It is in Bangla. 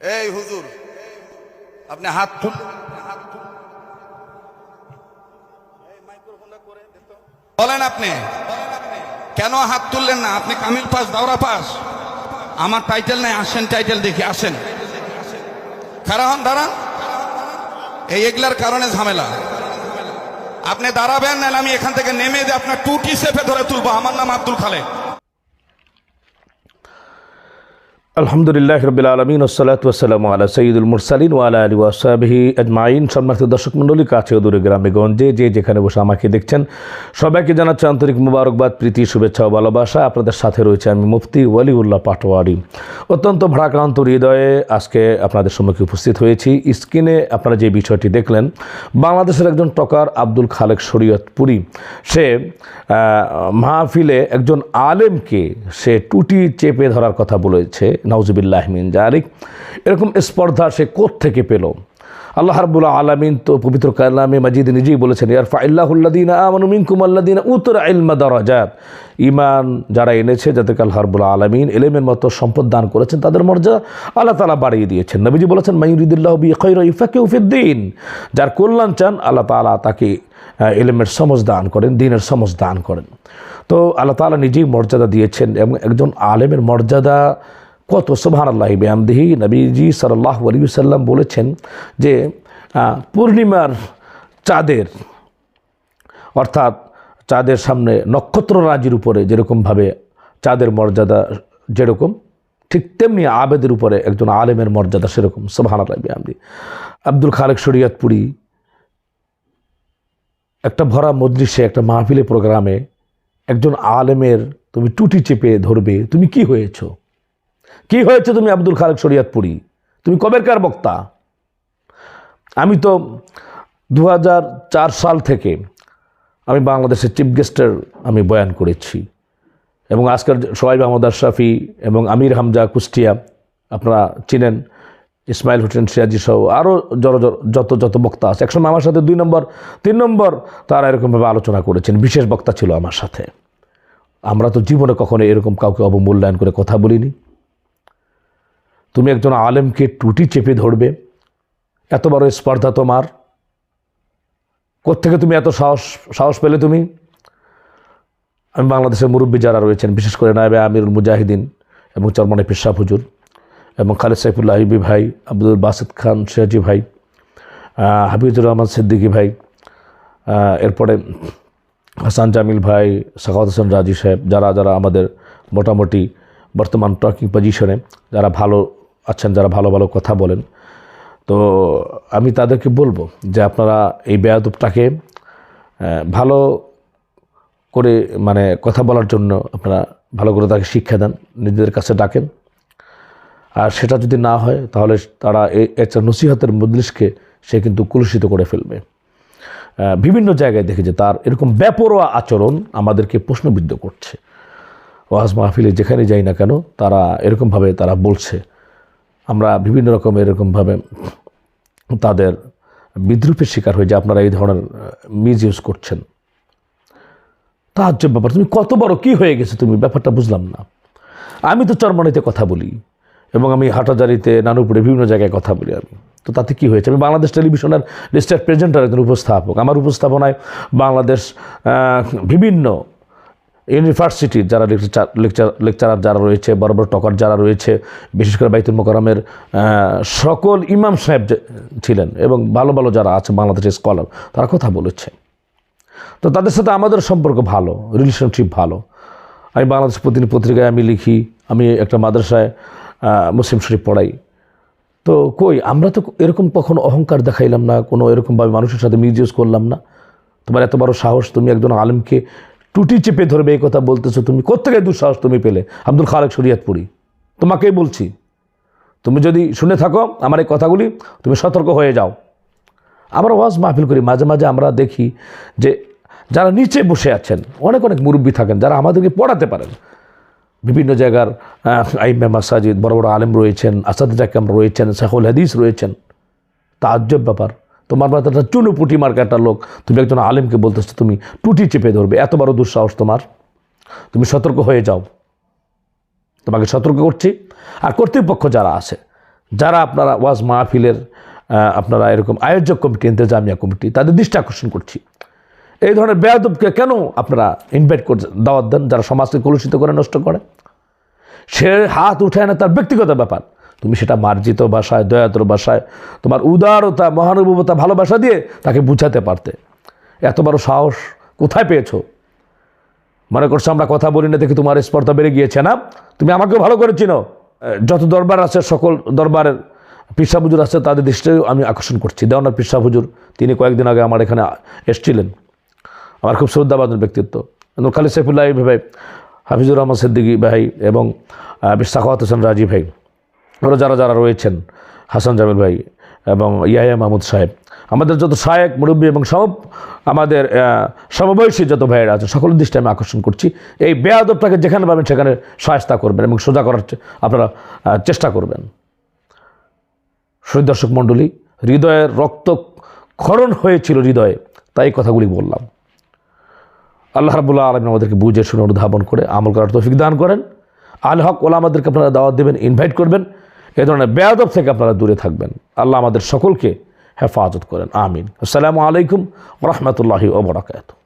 এই হুজুর, আপনি হাত বলেন আপনি, কেন হাত তুললেন না? আপনি কামিল পাস, দাওরা পাস। আমার টাইটেল নেই, আসেন টাইটেল দেখি, আসেন। খারা হন, দাঁড়ান। এই এগুলার কারণে ঝামেলা। আপনি দাঁড়াবেন, নাহলে আমি এখান থেকে নেমে দিয়ে আপনার টুটি সেফে ধরে তুলবো। আমার নাম আব্দুল খালেক। আলহামদুলিল্লাহ রবিল আলমিন ওসালাত ওসালাম আলা সঈদুল মুরসালিন ওয়ালা আলী ওয়াসাবহি আজমাইন। সম্মানিত দর্শক মণ্ডলী, কাছে ও দূরে গ্রামে গঞ্জে যে যেখানে বসে আমাকে দেখছেন, সবাইকে জানাচ্ছি আন্তরিক মুবারকবাদ, প্রীতি, শুভেচ্ছা ও ভালোবাসা। আপনাদের সাথে রয়েছে আমি মুফতি ওয়ালিউল্লাহ পাটোয়ারি। অত্যন্ত ভাড়াক্রান্ত হৃদয়ে আজকে আপনাদের সম্মুখে উপস্থিত হয়েছি। স্ক্রিনে আপনারা যে বিষয়টি দেখলেন, বাংলাদেশের একজন টকার আব্দুল খালেক শরীয়তপুরি। সে মাহফিলে একজন আলেমকে সে টুটি চেপে ধরার কথা বলেছে। নাউজুবিল্লাহ মিন জারিক এরকম স্পর্ধা সে থেকে পেল? আল্লাহ রাব্বুল আলামিন তো পবিত্র কালামে মাজিদ নিজেই বলেছেন ইয়ার ফাইল্লাহুল্লাদিনা আমানু মিনকুম আল্লাদিনা উত্তর ইলমা দারাজাত। ইমান যারা এনেছে, যাদেরকে আল্লাহ রাব্বুল আলামিন এলেমের মতো সম্পদ দান করেছেন, তাদের মর্যাদা আল্লাহ তালা বাড়িয়ে দিয়েছেন। নবীজি বলেছেন মাইয়ুরিদুল্লাহ বি খায়রা ইফাকিহু ফিদ্দিন যার কল্যাণ চান, আল্লাহ তাআলা তাকে এলেমের সমজ দান করেন, দিনের সমজ দান করেন। তো আল্লাহ তাআলা নিজেই মর্যাদা দিয়েছেন এবং একজন আলেমের মর্যাদা কত সোভান আল্লাহ বেআমদিহি নবীজি সাল্লাহ আলিউসাল্লাম বলেছেন যে পূর্ণিমার চাঁদের, অর্থাৎ চাঁদের সামনে নক্ষত্র রাজির উপরে যেরকমভাবে চাঁদের মর্যাদা যেরকম, ঠিক তেমনি আবেদের উপরে একজন আলেমের মর্যাদা সেরকম সোভান আল্লাহ বেআমদি আব্দুল খালেক শরিয়াতপুরি একটা ভরা মজলিসে, একটা মাহফিলে প্রোগ্রামে একজন আলেমের তুমি টুটি চেপে ধরবে, তুমি কি হয়েছো? কি হয়েছে তুমি আব্দুল খালেক শরিয়াতপুরি? তুমি কবেরকার বক্তা? আমি তো দু হাজার চার সাল থেকে আমি বাংলাদেশের চিফ গেস্টের আমি বয়ান করেছি। এবং আজকের সোহাইব আহমদ আশরাফি এবং আমির হামজা কুষ্টিয়া, আপনারা চিনেন, ইসমাইল হোসেন সিয়াজি সহ আরও জড় যত যত বক্তা আছে। একসময় আমার সাথে দুই নম্বর, তিন নম্বর তারা এরকমভাবে আলোচনা করেছেন। বিশেষ বক্তা ছিল আমার সাথে। আমরা তো জীবনে কখনো এরকম কাউকে অবমূল্যায়ন করে কথা বলিনি। তুমি একজন আলেমকে টুটি চেপে ধরবে। এত বড় স্পর্ধা তোমার। কোত্থেকে তুমি এত সাহস সাহস পেলে তুমি? আমি বাংলাদেশের মুরব্বী যারা রয়েছেন, বিশেষ করে নায়বে আমিরুল মুজাহিদিন এবং চরমনে পেশাব হুজুর এবং খালেদ সাইফুল্লাহ হাবিবি ভাই, আব্দুল বাসিদ খান সিরাজি ভাই হাফিজুর রহমান সিদ্দিকী ভাই এরপরে হাসান জামিল ভাই, সাখাওয়াত হোসেন রাজি সাহেব, যারা যারা আমাদের মোটামুটি বর্তমান টকিং পজিশনে যারা ভালো আছেন যারা ভালো ভালো কথা বলেন। তো আমি তাদেরকে বলব যে আপনারা এই বেয়াদবটাকে ভালো করে মানে কথা বলার জন্য আপনারা ভালো করে তাকে শিক্ষা দেন, নিজেদের কাছে ডাকেন। আর সেটা যদি না হয়, তাহলে তারা এই একটা নসিহতের মজলিসকে সে কিন্তু কলুষিত করে ফেলবে। বিভিন্ন জায়গায় দেখে যে তার এরকম ব্যাপরোয়া আচরণ আমাদেরকে প্রশ্নবিদ্ধ করছে। ওয়াজ মাহফিলে যেখানে যাই না কেন, তারা এরকমভাবে তারা বলছে। আমরা বিভিন্ন রকম এরকমভাবে তাদের বিদ্রুপের শিকার হয়ে যে আপনারা এই ধরনের মিস ইউজ করছেন। তাহাজ্য ব্যাপার। তুমি কত বড় কি হয়ে গেছে তুমি? ব্যাপারটা বুঝলাম না। আমি তো চরমনিতে কথা বলি এবং আমি হাটাজারিতে, নানুপুরে বিভিন্ন জায়গায় কথা বলি আমি। তো তাতে কি হয়েছে? আমি বাংলাদেশ টেলিভিশনের লিস্টেড প্রেজেন্টার একজন উপস্থাপক। আমার উপস্থাপনায় বাংলাদেশ বিভিন্ন ইউনিভার্সিটির যারা লেকচার লেকচার লেকচারার যারা রয়েছে, বড় বড় টকার যারা রয়েছে, বিশেষ করে বাইতুল মোকারমের সকল ইমাম সাহেব ছিলেন এবং ভালো ভালো যারা আছে, বাংলাদেশের স্কলার তারা কথা বলেছে। তো তাদের সাথে আমাদের সম্পর্ক ভালো রিলেশনশিপ ভালো। আমি বাংলাদেশ প্রতিদিন পত্রিকায় আমি লিখি, আমি একটা মাদ্রাসায় মুসলিম শরীফ পড়াই। তো কই, আমরা তো এরকম কখনো অহংকার দেখাইলাম না, কোনো এরকমভাবে মানুষের সাথে মিউজিউজ করলাম না। তোমার এত বড় সাহস, তুমি একজন আলেমকে টুটি চেপে ধরবে, এই কথা বলতেছো তুমি। কোথেকে দুঃসাহস তুমি পেলে? আব্দুল খালেক শরিয়াতপুরি। তোমাকেই বলছি। তুমি যদি শুনে থাকো আমার এই কথাগুলি, তুমি সতর্ক হয়ে যাও। আমরা ওয়াজ মাহফিল করি, মাঝে মাঝে আমরা দেখি যে যারা নিচে বসে আছেন, অনেক অনেক মুরব্বী থাকেন, যারা আমাদেরকে পড়াতে পারেন। বিভিন্ন জায়গার আইমে মাসাজিদ, বড় বড় আলেম রয়েছেন আসাদ জাকাম রয়েছেন শাহুল হাদিস রয়েছেন। তাজ্জব ব্যাপার। তোমার মাথা একটা চুনো পুটি একটা লোক। তুমি একজন আলেমকে বলতেছো, তুমি টুটি চেপে ধরবে। এত বড় দুঃসাহস তোমার। তুমি সতর্ক হয়ে যাও। তোমাকে সতর্ক করছি। আর কর্তৃপক্ষ যারা আছে, যারা আপনারা ওয়াজ মাহফিলের আপনারা এরকম আয়োজক কমিটি, ইন্তজামিয়া কমিটি, তাদের দৃষ্টি আকর্ষণ করছি। এই ধরনের বেয়াদবকে কেন আপনারা ইনভাইট করে, দাওয়াত দেন? যারা সমাজকে কলুষিত করে, নষ্ট করে? সে হাত উঠায় না, তার ব্যক্তিগত ব্যাপার। তুমি সেটা মার্জিত ভাষায় দয়াতর ভাষায়, তোমার উদারতা, মহানুভবতা, ভালোবাসা দিয়ে তাকে বুঝাতে পারতে। এত বড় সাহস কোথায় পেয়েছ? মনে করছ আমরা কথা বলি না দেখে তোমার স্পর্ধা বেড়ে গিয়েছে না? তুমি আমাকেও ভালো করে চিনো। যত দরবার আছে, সকল দরবারের পিসা হুজুর আছে, তাদের দৃষ্টিও আমি আকর্ষণ করছি। দেওয়ানার পিসা তিনি কয়েকদিন আগে আমার এখানে এসছিলেন। আমার খুব শ্রদ্ধাবাদন ব্যক্তিত্ব। খালি সাইফুল্লাহ ভাই, হাফিজুর রহমান সিদ্দিকী ভাই এবং সাখাওয়াত হোসেন রাজি ভাই। আরও যারা যারা রয়েছেন, হাসান জামিল ভাই এবং ইয়াহিয়া মাহমুদ সাহেব, আমাদের যত শায়েক মুরব্বী এবং সব আমাদের সমবয়সী যত ভাইয়েরা আছে, সকলের দৃষ্টি আমি আকর্ষণ করছি। এই বেয়াদবটাকে যেখানে পাবেন, সেখানে সহায়তা করবেন এবং সোজা করার আপনারা চেষ্টা করবেন। দর্শক মণ্ডলী, হৃদয়ের রক্ত ক্ষরণ হয়েছিল হৃদয়ে, তাই কথাগুলি বললাম। আল্লাহ রাবুল্লাহ আলম আমাদেরকে বুঝে শুনে অনুধাবন করে আমল করার তৌফিক দান করেন। আল হক ওলা আমাদেরকে আপনারা দাওয়াত দেবেন, ইনভাইট করবেন। এ ধরনের বেয়াদব থেকে আপনারা দূরে থাকবেন। আল্লাহ আমাদের সকলকে হেফাজত করেন। আমিন। আসসালামু আলাইকুম রহমতুল্লাহি ওবরাকাত